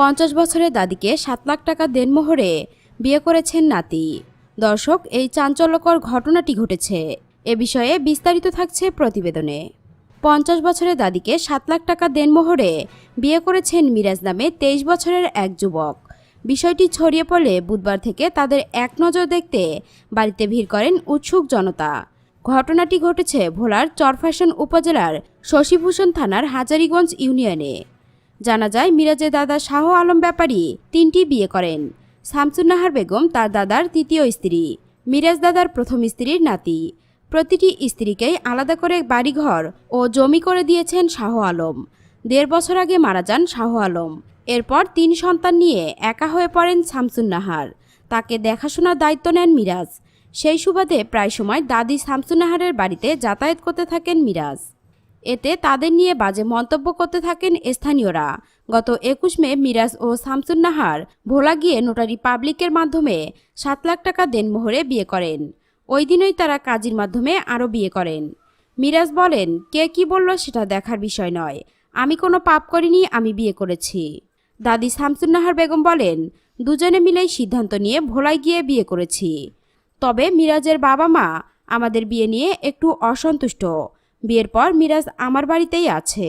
পঞ্চাশ বছরের দাদিকে সাত লাখ টাকা দেনমোহরে বিয়ে করেছেন নাতি। দর্শক, এই চাঞ্চল্যকর ঘটনাটি ঘটেছে। এ বিষয়ে বিস্তারিত থাকছে প্রতিবেদনে। পঞ্চাশ বছরের দাদিকে সাত লাখ টাকা দেনমোহরে বিয়ে করেছেন মিরাজ নামে তেইশ বছরের এক যুবক। বিষয়টি ছড়িয়ে পড়লে বুধবার থেকে তাদের এক নজর দেখতে বাড়িতে ভিড় করেন উৎসুক জনতা। ঘটনাটি ঘটেছে ভোলার চরফ্যাশন উপজেলার শশীভূষণ থানার হাজারীগঞ্জ ইউনিয়নে। জানা যায়, মিরাজের দাদা শাহ আলম ব্যাপারী তিনটি বিয়ে করেন। শামসুন্নাহার বেগম তার দাদার তৃতীয় স্ত্রী, মিরাজ দাদার প্রথম স্ত্রীর নাতি। প্রতিটি স্ত্রীকেই আলাদা করে বাড়িঘর ও জমি করে দিয়েছেন শাহ আলম। দেড় বছর আগে মারা যান শাহ আলম। এরপর তিন সন্তান নিয়ে একা হয়ে পড়েন শামসুন্নাহার। তাকে দেখাশোনার দায়িত্ব নেন মিরাজ। সেই সুবাদে প্রায় সময় দাদি শামসুন্নাহারের বাড়িতে যাতায়াত করতে থাকেন মিরাজ। এতে তাদের নিয়ে বাজে মন্তব্য করতে থাকেন স্থানীয়রা। গত একুশ মে মিরাজ ও শামসুন্নাহার ভোলা গিয়ে নোটারি পাবলিকের মাধ্যমে সাত লাখ টাকা দেনমোহরে বিয়ে করেন। ওই দিনই তারা কাজীর মাধ্যমে আরও বিয়ে করেন। মিরাজ বলেন, কে কি বলল সেটা দেখার বিষয় নয়। আমি কোনো পাপ করিনি, আমি বিয়ে করেছি। দাদি শামসুন্নাহার বেগম বলেন, দুজনে মিলেই সিদ্ধান্ত নিয়ে ভোলায় গিয়ে বিয়ে করেছি। তবে মিরাজের বাবা মা আমাদের বিয়ে নিয়ে একটু অসন্তুষ্ট। বিয়ের পর মিরাজ আমার বাড়িতেই আছে।